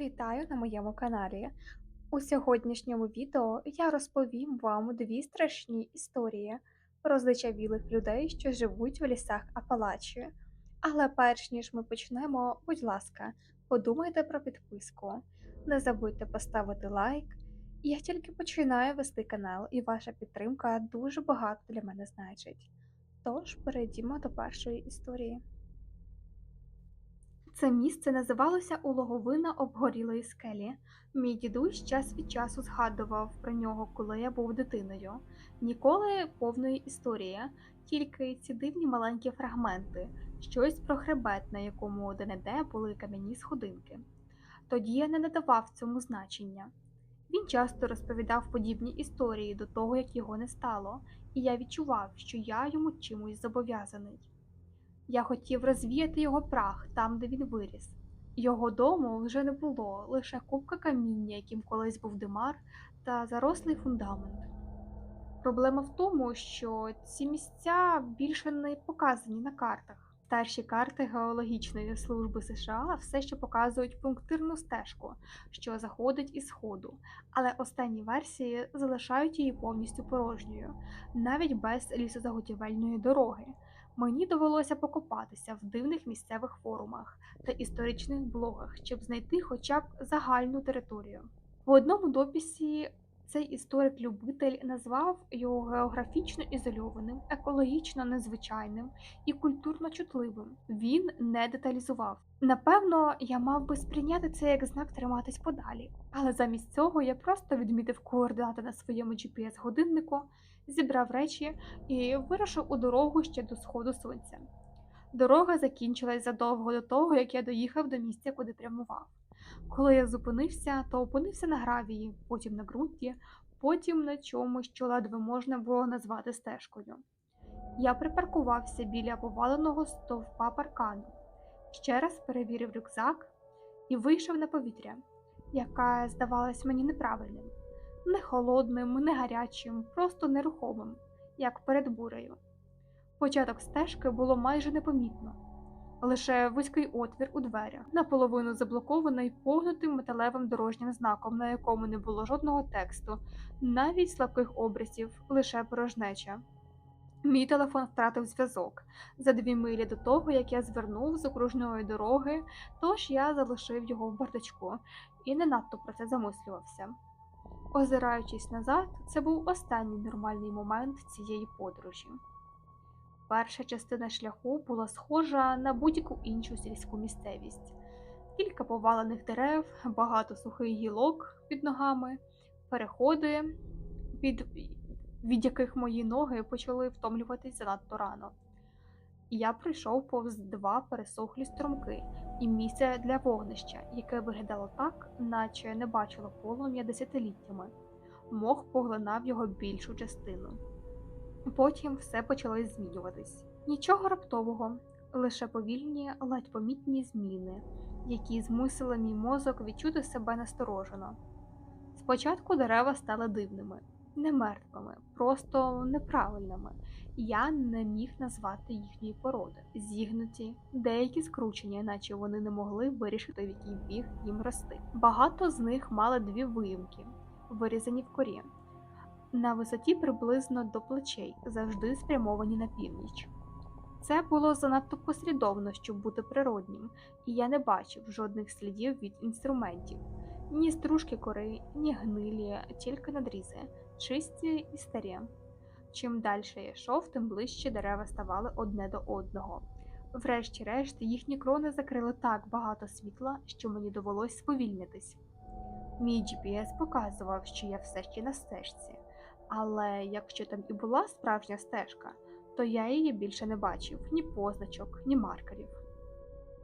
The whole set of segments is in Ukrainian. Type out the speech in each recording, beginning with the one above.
Вітаю на моєму каналі. У сьогоднішньому відео я розповім вам дві страшні історії про здичавілих людей, що живуть в лісах Апалачі. Але перш ніж ми почнемо, будь ласка, подумайте про підписку. Не забудьте поставити лайк. Я тільки починаю вести канал, і ваша підтримка дуже багато для мене значить. Тож перейдімо до першої історії. Це місце називалося Улоговина обгорілої скелі. Мій дідусь час від часу згадував про нього, коли я був дитиною. Ніколи повної історії, тільки ці дивні маленькі фрагменти, щось про хребет, на якому де-не-де були кам'яні сходинки. Тоді я не надавав цьому значення. Він часто розповідав подібні історії до того, як його не стало, і я відчував, що я йому чимось зобов'язаний. Я хотів розвіяти його прах там, де він виріс. Його дому вже не було, лише купка каміння, яким колись був димар, та зарослий фундамент. Проблема в тому, що ці місця більше не показані на картах. Старші карти Геологічної служби США все ще показують пунктирну стежку, що заходить із сходу, але останні версії залишають її повністю порожньою, навіть без лісозаготівельної дороги. Мені довелося покопатися в дивних місцевих форумах та історичних блогах, щоб знайти хоча б загальну територію. В одному дописі цей історик-любитель назвав його географічно ізольованим, екологічно незвичайним і культурно чутливим. Він не деталізував. Напевно, я мав би сприйняти це як знак триматись подалі, але замість цього я просто відмітив координати на своєму GPS-годиннику, зібрав речі і вирушив у дорогу ще до сходу сонця. Дорога закінчилась задовго до того, як я доїхав до місця, куди прямував. Коли я зупинився, то опинився на гравії, потім на ґрунті, потім на чомусь, що ледве можна було назвати стежкою. Я припаркувався біля поваленого стовпа паркану, ще раз перевірив рюкзак і вийшов на повітря, яке здавалось мені неправильним, не холодним, не гарячим, просто нерухомим, як перед бурею. Початок стежки було майже непомітно лише вузький отвір у дверях, наполовину заблокований погнутим металевим дорожнім знаком, на якому не було жодного тексту, навіть слабких обрисів, лише порожнеча. Мій телефон втратив зв'язок за дві милі до того, як я звернув з окружної дороги, тож я залишив його в бардачку і не надто про це замислювався. Озираючись назад, це був останній нормальний момент цієї подорожі. Перша частина шляху була схожа на будь-яку іншу сільську місцевість. Кілька повалених дерев, багато сухих гілок під ногами, переходи, від, від яких мої ноги почали втомлюватись занадто рано. Я прийшов повз два пересохлі струмки і місце для вогнища, яке виглядало так, наче не бачило полум'я десятиліттями. Мох поглинав його більшу частину. Потім все почало змінюватись. Нічого раптового, лише повільні, ледь помітні зміни, які змусили мій мозок відчути себе насторожено. Спочатку дерева стали дивними, не мертвими, просто неправильними. Я не міг назвати їхньої породи, зігнуті, деякі скручені, наче вони не могли вирішити, в який біг їм рости. Багато з них мали дві виїмки, вирізані в корі на висоті приблизно до плечей, завжди спрямовані на північ. Це було занадто послідовно, щоб бути природнім, і я не бачив жодних слідів від інструментів, ні стружки кори, ні гнилі, тільки надрізи, чисті і старі. Чим далі я йшов, тим ближче дерева ставали одне до одного. Врешті-решт, їхні крони закрили так багато світла, що мені довелось сповільнитись. Мій GPS показував, що я все ще на стежці. Але якщо там і була справжня стежка, то я її більше не бачив ні позначок, ні маркерів.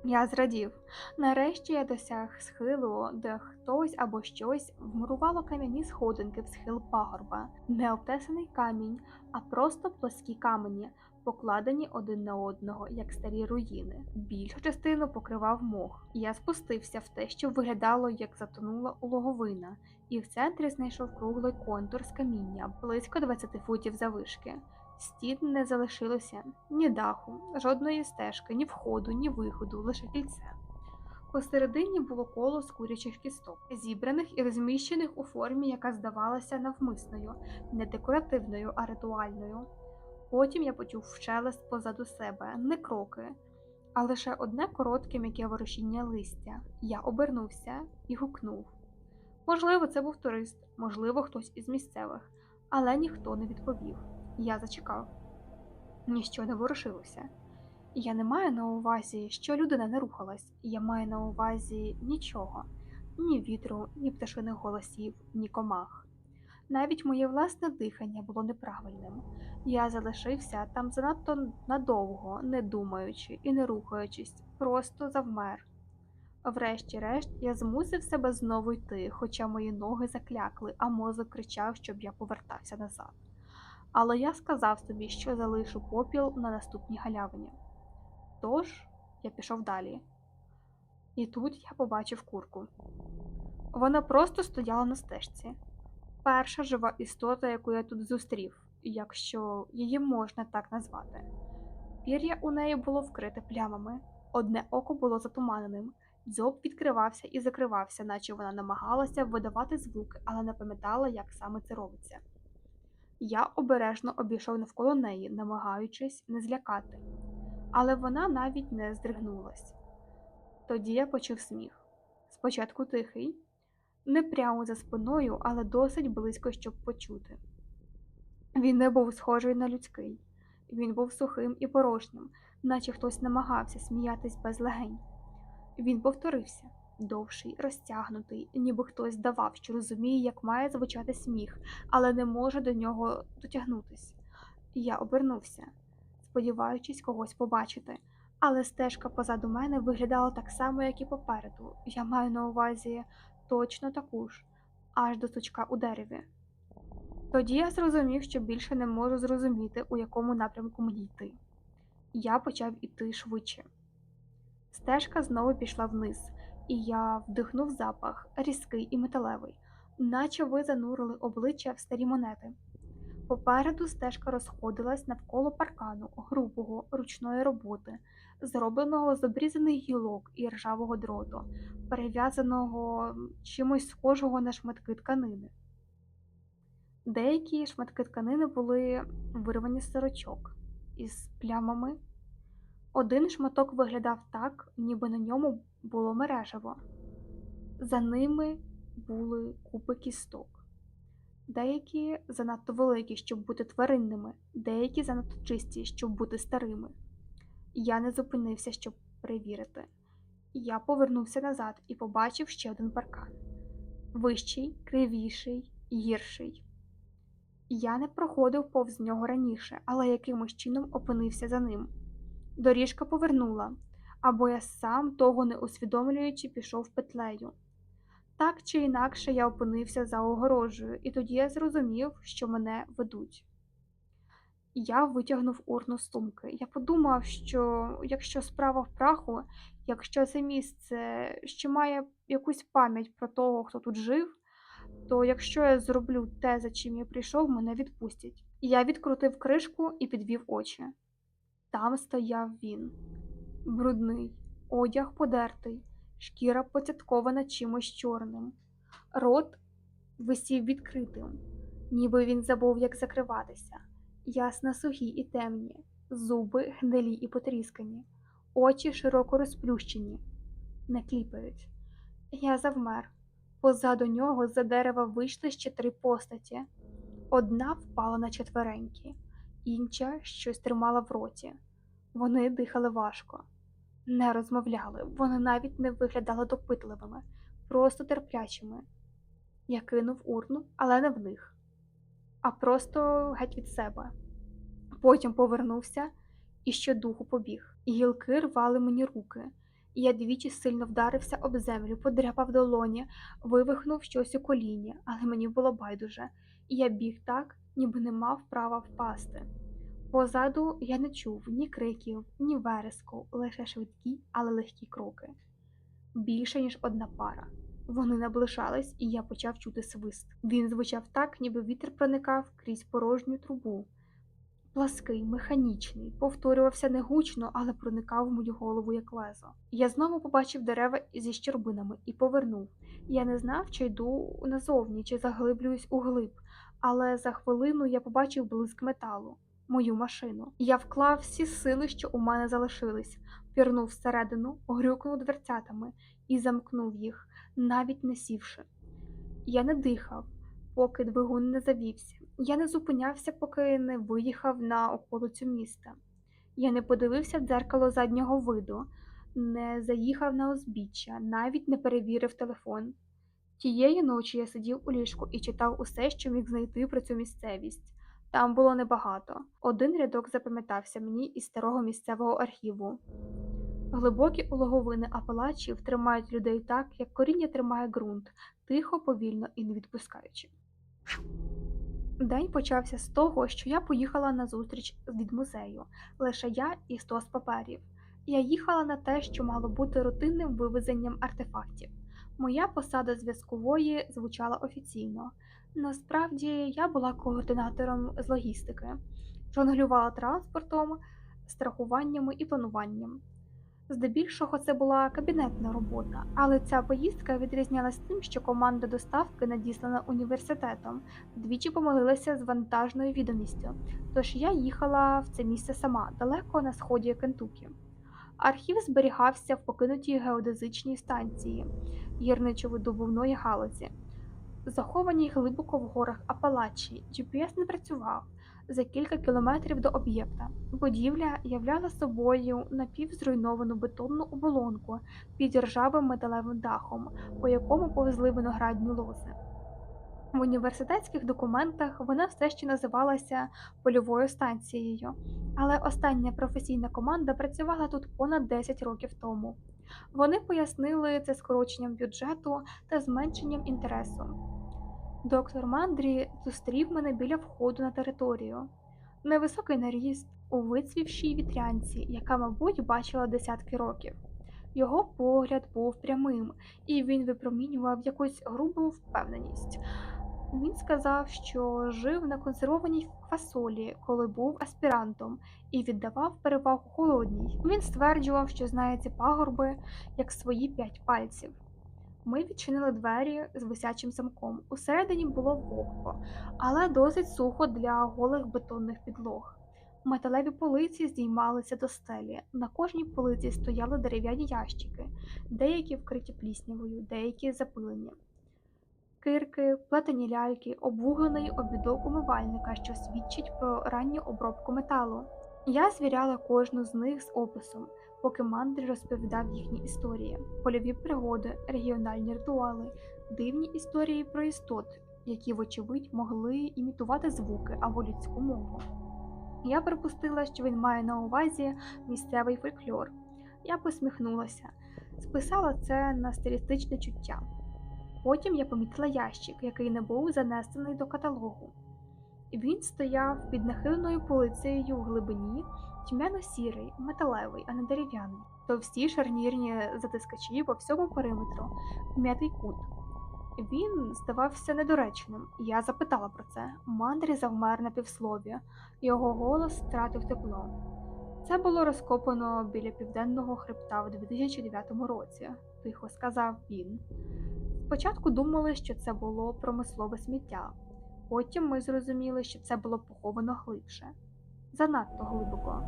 Я зрадів. Нарешті я досяг схилу, де хтось або щось вмурувало кам'яні сходинки в схил пагорба, не обтесаний камінь, а просто плоскі камені, покладені один на одного, як старі руїни. Більшу частину покривав мох. Я спустився в те, що виглядало, як затонула улоговина, і в центрі знайшов круглий контур з каміння близько 20 футів завишки. Стін не залишилося ні даху, жодної стежки, ні входу, ні виходу, лише кільце. Посередині було коло з курячих кісток, зібраних і розміщених у формі, яка здавалася навмисною, не декоративною, а ритуальною. Потім я почув шелест позаду себе, не кроки, а лише одне коротке м'яке ворушіння листя. Я обернувся і гукнув. Можливо, це був турист, можливо, хтось із місцевих, але ніхто не відповів. Я зачекав. Ніщо не ворушилося. Я не маю на увазі, що людина не рухалась, я маю на увазі нічого, ні вітру, ні пташиних голосів, ні комах. Навіть моє власне дихання було неправильним. Я залишився там занадто надовго, не думаючи і не рухаючись, просто завмер. Врешті-решт, я змусив себе знову йти, хоча мої ноги заклякли, а мозок кричав, щоб я повертався назад. Але я сказав собі, що залишу попіл на наступній галявині. Тож я пішов далі. І тут я побачив курку. Вона просто стояла на стежці. Перша жива істота, яку я тут зустрів, якщо її можна так назвати. Пір'я у неї було вкрите плямами, одне око було затуманеним, дзьоб відкривався і закривався, наче вона намагалася видавати звуки, але не пам'ятала, як саме це робиться. Я обережно обійшов навколо неї, намагаючись не злякати, але вона навіть не здригнулась. Тоді я почув сміх. Спочатку тихий, не прямо за спиною, але досить близько, щоб почути. Він не був схожий на людський, він був сухим і порожнім, наче хтось намагався сміятись без легень. Він повторився довший, розтягнутий, ніби хтось давав, що розуміє, як має звучати сміх, але не може до нього дотягнутись. Я обернувся, сподіваючись когось побачити, але стежка позаду мене виглядала так само, як і попереду. Я маю на увазі точно таку ж, аж до сучка у дереві. Тоді я зрозумів, що більше не можу зрозуміти, у якому напрямку мені йти. Я почав іти швидше. Стежка знову пішла вниз, і я вдихнув запах, різкий і металевий, наче ви занурили обличчя в старі монети. Попереду стежка розходилась навколо паркану, грубого, ручної роботи, зробленого з обрізаних гілок і ржавого дроту, перев'язаного чимось схожого на шматки тканини. Деякі шматки тканини були вирвані з сорочок із плямами. Один шматок виглядав так, ніби на ньому було мережево. За ними були купи кісток. Деякі занадто великі, щоб бути тваринними, деякі занадто чисті, щоб бути старими. Я не зупинився, щоб перевірити. Я повернувся назад і побачив ще один паркан вищий, кривіший, гірший. Я не проходив повз нього раніше, але якимось чином опинився за ним. Доріжка повернула, або я сам, того не усвідомлюючи, пішов петлею. Так чи інакше я опинився за огорожею, і тоді я зрозумів, що мене ведуть. Я витягнув урну з сумки. Я подумав, що якщо справа в праху, якщо це місце ще має якусь пам'ять про того, хто тут жив, то якщо я зроблю те, за чим я прийшов, мене відпустять. Я відкрутив кришку і підвів очі. Там стояв він, брудний, одяг подертий, шкіра поцяткована чимось чорним, рот висів відкритим, ніби він забув, як закриватися, ясна сухі і темні, зуби гнилі і потріскані, очі широко розплющені, не кліпають. Я завмер. Позаду нього з-за дерева вийшли ще три постаті. Одна впала на четверенькі, інша щось тримала в роті. Вони дихали важко, не розмовляли, вони навіть не виглядали допитливими, просто терплячими. Я кинув урну, але не в них, а просто геть від себе. Потім повернувся і щодуху побіг. Гілки рвали мені руки. Я двічі сильно вдарився об землю, подряпав долоні, вивихнув щось у коліні, але мені було байдуже, і я біг так, ніби не мав права впасти. Позаду я не чув ні криків, ні вереску, лише швидкі, але легкі кроки. Більше, ніж одна пара. Вони наближались, і я почав чути свист. Він звучав так, ніби вітер проникав крізь порожню трубу. Плаский, механічний, повторювався негучно, але проникав в мою голову як лезо. Я знову побачив дерева зі щербинами і повернув. Я не знав, чи йду назовні, чи заглиблююсь у глиб, але за хвилину я побачив блиск металу, мою машину. Я вклав всі сили, що у мене залишились, пірнув всередину, грюкнув дверцятами і замкнув їх, навіть не сівши. Я не дихав, поки двигун не завівся. Я не зупинявся, поки не виїхав на околицю міста. Я не подивився в дзеркало заднього виду, не заїхав на узбіччя, навіть не перевірив телефон. Тієї ночі я сидів у ліжку і читав усе, що міг знайти про цю місцевість. Там було небагато. Один рядок запам'ятався мені із старого місцевого архіву. Глибокі улоговини апалачів тримають людей так, як коріння тримає ґрунт, тихо, повільно і не відпускаючи. День почався з того, що я поїхала на зустріч від музею, лише я і стос паперів. Я їхала на те, що мало бути рутинним вивезенням артефактів. Моя посада зв'язкової звучала офіційно. Насправді я була координатором з логістики, жонглювала транспортом, страхуваннями і плануванням. Здебільшого це була кабінетна робота, але ця поїздка відрізнялась тим, що команда доставки, надіслана університетом, двічі помилилася з вантажною відомістю, тож я їхала в це місце сама, далеко на сході Кентукі. Архів зберігався в покинутій геодезичній станції гірничо-видобувної галузі, захованій глибоко в горах Апалачі. GPS не працював за кілька кілометрів до об'єкта. Будівля являла собою напівзруйновану бетонну оболонку під ржавим металевим дахом, по якому повезли виноградні лози. В університетських документах вона все ще називалася польовою станцією, але остання професійна команда працювала тут понад 10 років тому. Вони пояснили це скороченням бюджету та зменшенням інтересу. Доктор Мандрі зустрів мене біля входу на територію. Невисокий наріст у вицвівшій вітрянці, яка, мабуть, бачила десятки років. Його погляд був прямим, і він випромінював якусь грубу впевненість. Він сказав, що жив на консервованій фасолі, коли був аспірантом, і віддавав перевагу холодній. Він стверджував, що знає ці пагорби як свої п'ять пальців. Ми відчинили двері з висячим замком. Усередині було вогко, але досить сухо для голих бетонних підлог. Металеві полиці здіймалися до стелі. На кожній полиці стояли дерев'яні ящики, деякі вкриті пліснявою, деякі запилені. Кирки, плетені ляльки, обвуглений обідок умивальника, що свідчить про ранню обробку металу. Я звіряла кожну з них з описом, поки мандрі розповідав їхні історії, польові пригоди, регіональні ритуали, дивні історії про істот, які, вочевидь, могли імітувати звуки або людську мову. Я припустила, що він має на увазі місцевий фольклор. Я посміхнулася, списала це на стилістичне чуття. Потім я помітила ящик, який не був занесений до каталогу. Він стояв під нахиленою полицею в глибині, тьмяно-сірий, металевий, а не дерев'яний. Товсті шарнірні затискачі по всьому периметру, м'ятий кут. Він здавався недоречним, я запитала про це. Мандрі завмер на півслові, його голос втратив тепло. Це було розкопано біля південного хребта в 2009 році, тихо сказав він. Спочатку думали, що це було промислове сміття, потім ми зрозуміли, що це було поховано глибше, занадто глибоко,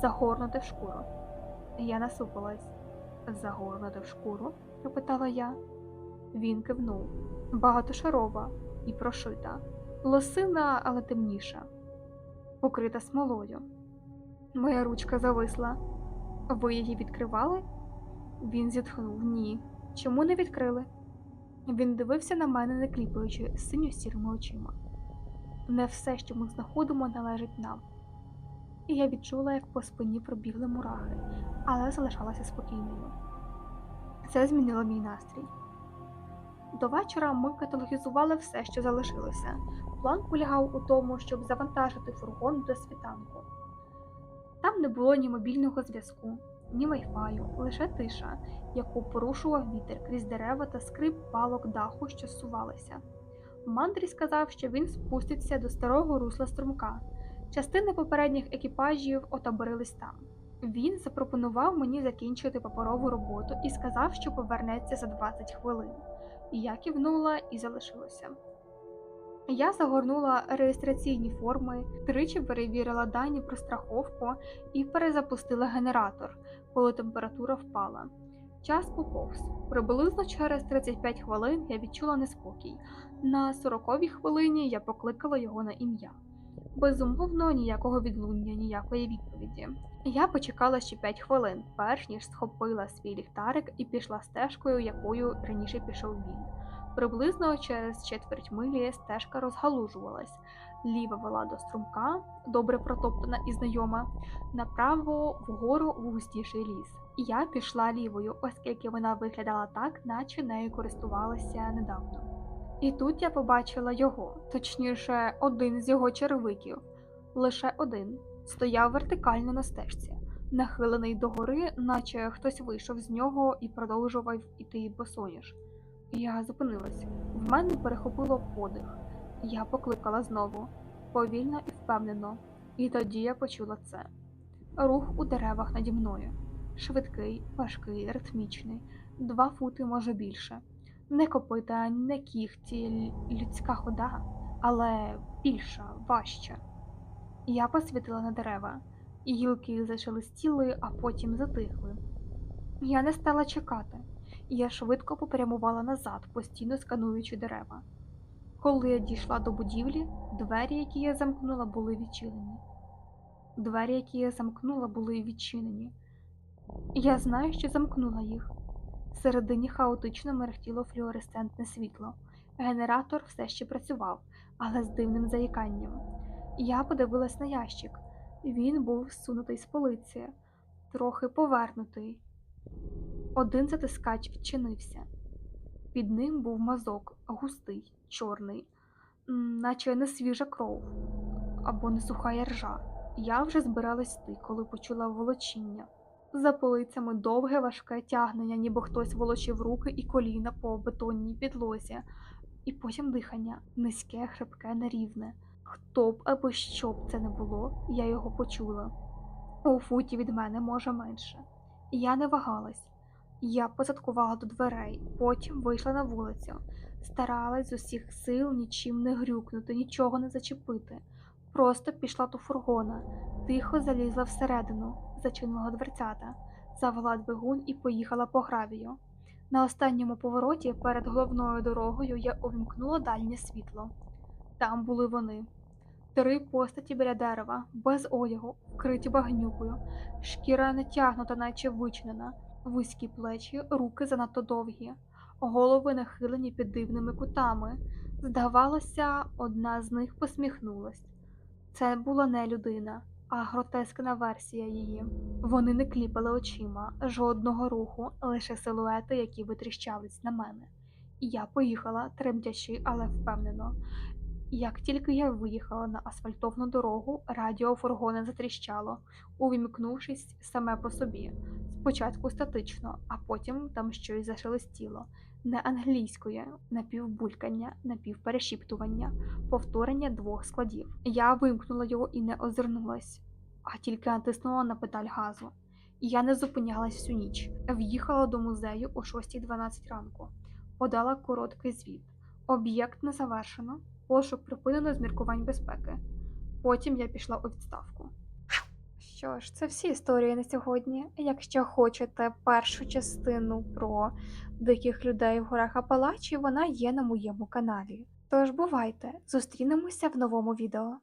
загорнуте в шкуру. Я насупилась. Загорнуте в шкуру? пропитала я. Він кивнув. Багатошарова і прошита, лосина, але темніша, покрита смолою. Моя ручка зависла. Ви її відкривали? Він зітхнув ні. Чому не відкрили? Він дивився на мене, не кліпаючи синьо-сірими очима. Не все, що ми знаходимо, належить нам. І я відчула, як по спині пробігли мурахи, але залишалася спокійною. Це змінило мій настрій. До вечора ми каталогізували все, що залишилося. План полягав у тому, щоб завантажити фургон до світанку. Там не було ні мобільного зв'язку, ні вайфаю, лише тиша, яку порушував вітер крізь дерева та скрип палок даху, що зсувалися. Мандрі сказав, що він спуститься до старого русла струмка. Частини попередніх екіпажів отаборились там. Він запропонував мені закінчити паперову роботу і сказав, що повернеться за 20 хвилин. Я кивнула і залишилася. Я загорнула реєстраційні форми, тричі перевірила дані про страховку і перезапустила генератор, коли температура впала. Час поповз. Приблизно через 35 хвилин я відчула неспокій. На 40-й хвилині я покликала його на ім'я. Безумовно, ніякого відлуння, ніякої відповіді. Я почекала ще 5 хвилин, перш ніж схопила свій ліхтарик і пішла стежкою, якою раніше пішов він. Приблизно через четверть милі стежка розгалужувалась. Ліва вела до струмка, добре протоптана і знайома, направо вгору в густіший ліс. Я пішла лівою, оскільки вона виглядала так, наче нею користувалася недавно. І тут я побачила його, точніше, один з його червиків, лише один, стояв вертикально на стежці, нахилений догори, наче хтось вийшов з нього і продовжував іти босоніж. Я зупинилась. В мене перехопило подих. Я покликала знову, повільно і впевнено, і тоді я почула це. Рух у деревах наді мною. Швидкий, важкий, ритмічний, два фути, може більше. Не копита, не кіхті, л- людська хода, але більша, важча. Я посвітила на дерева, гілки зашелестіли, а потім затихли. Я не стала чекати. Я швидко попрямувала назад, постійно скануючи дерева. Коли я дійшла до будівлі, двері, які я замкнула, були відчинені. Двері, які я замкнула, були відчинені. Я знаю, що замкнула їх. Всередині хаотично мерехтіло флюоресцентне світло. Генератор все ще працював, але з дивним заїканням. Я подивилась на ящик. Він був всунутий з полиці, трохи повернутий. Один затискач відчинився. Під ним був мазок, густий, чорний, наче не свіжа кров або не суха яржа. Я вже збиралась йти, коли почула волочіння. За полицями довге важке тягнення, ніби хтось волочив руки і коліна по бетонній підлозі, і потім дихання низьке, хрипке, нерівне. Хто б або що б це не було, я його почула. У футі від мене, може, менше. Я не вагалась. Я позадкувала до дверей, потім вийшла на вулицю, старалась з усіх сил нічим не грюкнути, нічого не зачепити. Просто пішла до фургона, тихо залізла всередину, зачинила дверцята, завела двигун і поїхала по гравію. На останньому повороті перед головною дорогою я увімкнула дальнє світло. Там були вони. Три постаті біля дерева, без одягу, вкриті багнюкою, шкіра натягнута, наче вичинена, вузькі плечі, руки занадто довгі, голови нахилені під дивними кутами. Здавалося, одна з них посміхнулась. Це була не людина, а гротескна версія її. Вони не кліпали очима, жодного руху, лише силуети, які витріщались на мене. Я поїхала, тремтячи, але впевнено. Як тільки я виїхала на асфальтовну дорогу, радіо фургона затріщало, увімкнувшись саме по собі. Спочатку статично, а потім там щось зашелестіло. Не англійською, напівбулькання, напівперешіптування, повторення двох складів. Я вимкнула його і не озирнулась, а тільки натиснула на педаль газу. Я не зупинялась всю ніч. В'їхала до музею о 6.12 ранку, подала короткий звіт. Об'єкт не завершено, пошук припинено з міркувань безпеки. Потім я пішла у відставку. Що ж, це всі історії на сьогодні. Якщо хочете першу частину про диких людей в горах Апалачі, вона є на моєму каналі. Тож бувайте, зустрінемося в новому відео.